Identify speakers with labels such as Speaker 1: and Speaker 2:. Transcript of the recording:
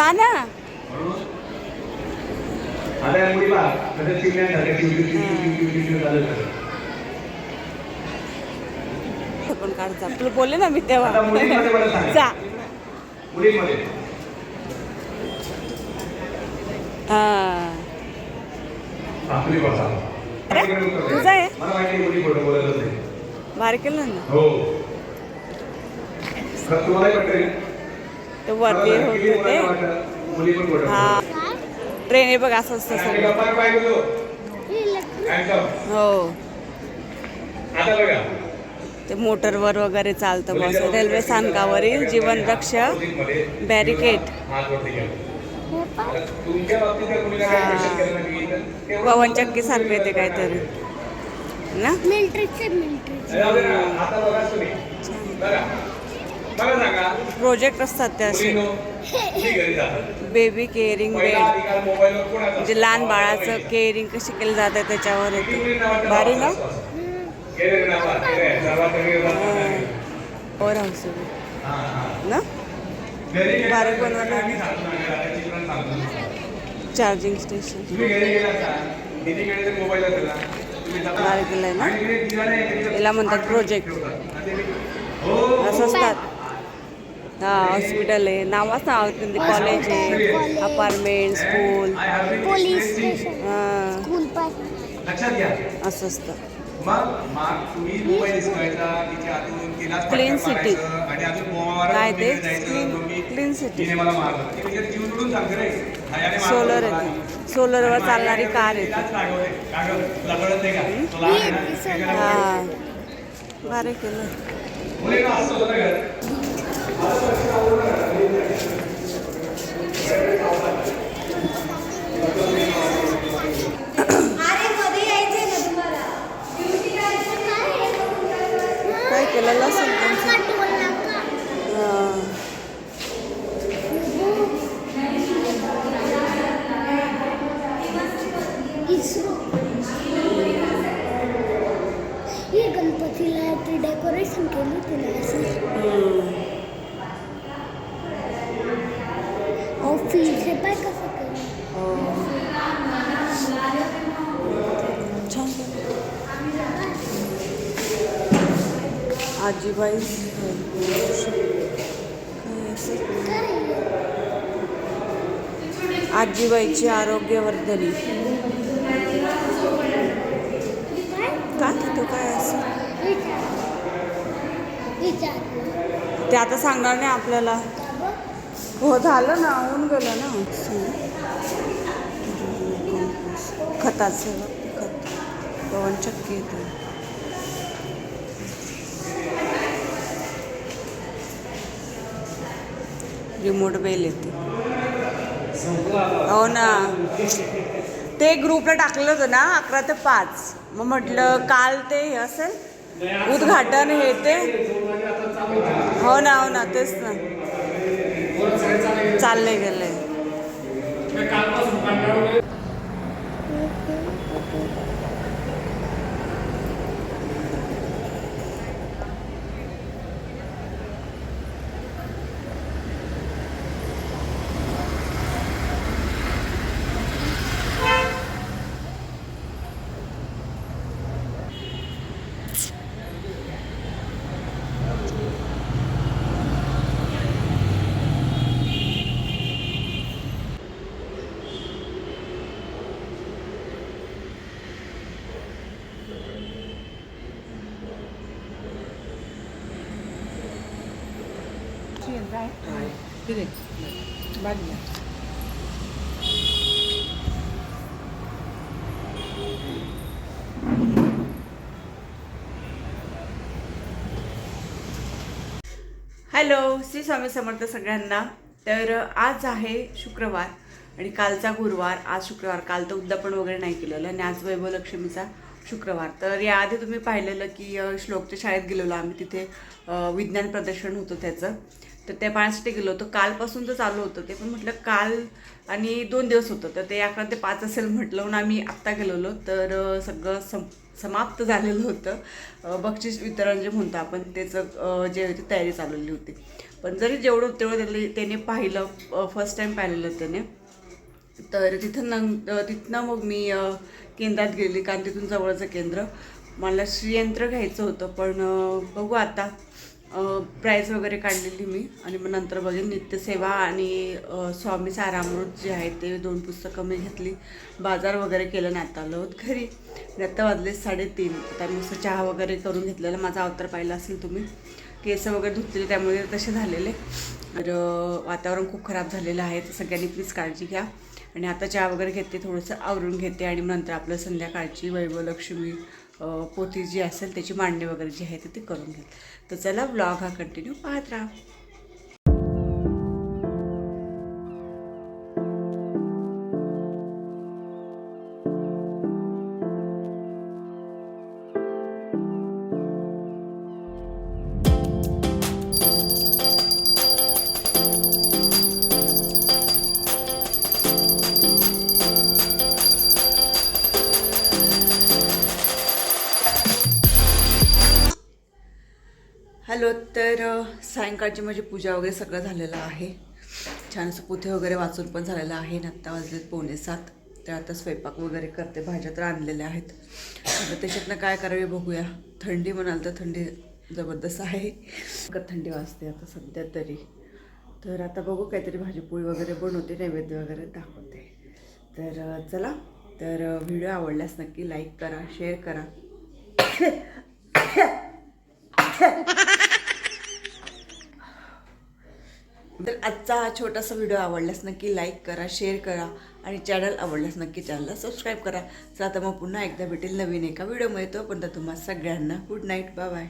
Speaker 1: जा ना.
Speaker 2: पण काढ तुला बोलले ना मी तेव्हा. जा. तुझा आहे? बाहेर केलं ना.
Speaker 1: हो.
Speaker 2: ते वरती होत होते. हा. ट्रेन हे बघ असं असतं सगळं. हो.
Speaker 1: आता बघा.
Speaker 2: ते मोटरवर वगैरे चालतं बस रेल्वे स्थानकावरील जीवन
Speaker 1: रक्षकमध्ये
Speaker 2: बॅरिकेड. पवन चक्की सारखं येते काहीतरी. ना?
Speaker 3: मिलिटरीचे मिलिटरी
Speaker 2: प्रोजेक्ट असतात ते असे. बेबी केअरिंग बेड म्हणजे लहान बाळाचं केअरिंग कशी केली जाते त्याच्यावर येते. भारी ना?
Speaker 1: केलं केलं.
Speaker 2: और हाऊस
Speaker 1: हा, हा.
Speaker 2: ना?
Speaker 1: चित्रात सांगतो.
Speaker 2: चार्जिंग स्टेशन
Speaker 1: तुम्ही घरी गेलात का? दीदीकडे जर मोबाईल असेल ना?
Speaker 2: याला म्हणतात
Speaker 1: ते- हो.
Speaker 2: असं असतात. हॉस्पिटल आहे. नावच नाव कॉलेज आहे. Apartment school
Speaker 3: police
Speaker 1: experiencing.
Speaker 3: Station
Speaker 2: हा.
Speaker 3: स्कूल पास
Speaker 1: लक्षात घ्या.
Speaker 2: असं असतं.
Speaker 1: अजून बोमामारा
Speaker 2: काय ते?
Speaker 1: म्हणजे हायाने मारलं
Speaker 2: सोलर. आहे सोलरवर चालणारी कार येते हा. भारी केलं काय केलं? लसूण त्यांचं
Speaker 3: काटवल नाका
Speaker 2: हा.
Speaker 3: इस्रो हे. गणपतीला ते डेकोरेशन केली तिला असं ऑफिस हे पाय कसं केलं
Speaker 2: हो. छान केलं. आजीबाई. आजीबाईची आरोग्यवर्धनी.
Speaker 3: का
Speaker 2: काय काय असं? ते आता सांगणार नाही आपल्याला. हो झालं ना होऊन गेलं ना. खताचं खत. पवन चक्की येतो. रिमोट बेल येते हो ना. ते ग्रुपला टाकलं होतं ना अकरा ते पाच. मग म्हटलं काल ते हे असेल उद्घाटन हे ते. हो ना हो ना तेच ना. चाललंय गेलंय हॅलो श्री स्वामी समर्थ सगळ्यांना. तर आज आहे शुक्रवार आणि कालचा गुरुवार. आज शुक्रवार काल तर उद्यापन वगैरे नाही केलेलं. आणि आज वैभवलक्ष्मीचा शुक्रवार. तर याआधी तुम्ही पाहिलेलं की श्लोकच्या शाळेत गेलेलो आम्ही. तिथे विज्ञान प्रदर्शन होतं त्याचं. तर ते पाण्यासाठी गेलो होतो. कालपासून तर चालू होतं ते. पण म्हटलं काल आणि दोन दिवस होतं. तर ते अकरा ते पाच असेल म्हटलं म्हणून आम्ही आत्ता गेलेलो. तर सगळं सम समाप्त झालेलं होतं. बक्षीस वितरण जे म्हणतो आपण त्याचं जे होती तयारी चालवली होती. पण जरी जेवढं तेवढं त्याला त्याने पाहिलं फर्स्ट टाईम पाहिलेलं त्याने. तर तिथं न तिथनं मग मी केंद्रात गेली. कारण तिथून जवळचं केंद्र. मला श्रीयंत्र घ्यायचं होतं. पण बघू आता. प्राईज वगैरे काढलेली मी. आणि मग नंतर बघेन नित्यसेवा आणि स्वामी सारामृत जे आहे ते दोन पुस्तकं मी घेतली. बाजार वगैरे केलं नाही आता आलो घरी. आणि आता वाजले साडेतीन. आता नुसतं चहा वगैरे करून घेतलेला माझा अवतार पाहिला असेल तुम्ही. केस वगैरे धुतलेले त्यामुळे तसे झालेले. तर वातावरण खूप खराब झालेलं आहे. तर सगळ्यांनी प्लीज काळजी घ्या. आणि आता चहा वगैरे घेते थोडंसं आवरून घेते आणि नंतर आपलं संध्याकाळची वैभवलक्ष्मी पोती पोथी जी असेल त्याची मांडणी वगैरे जी आहे ते ती करून घेते. तर चला ब्लॉग हा कंटिन्यू पाहत राहा. आलो तर सायंकाळची माझी पूजा वगैरे सगळं झालेलं आहे छान असं पुथे वगैरे वाचून पण झालेलं आहे आणि आत्ता वाजलेत पोणे सात तर आता स्वयंपाक वगैरे करते भाज्या तर आणलेल्या आहेत आता त्याच्यातनं काय करावे बघूया थंडी म्हणाल तर थंडी जबरदस्त आहे का थंडी वाजते आता सध्या तरी तर आता बघू काहीतरी भाजीपोळी वगैरे बनवते नैवेद्य वगैरे दाखवते तर चला तर व्हिडिओ आवडल्यास नक्की लाईक करा शेअर करा तर आजचा हा छोटासा व्हिडिओ आवडल्यास नक्की लाईक करा शेअर करा आणि चॅनल आवडल्यास नक्की चॅनलला सबस्क्राईब करा. तर आता मग पुन्हा एकदा भेटेल नवीन एका व्हिडिओमध्ये. तोपर्यंत तुम्हाला सगळ्यांना गुड नाईट बाय बाय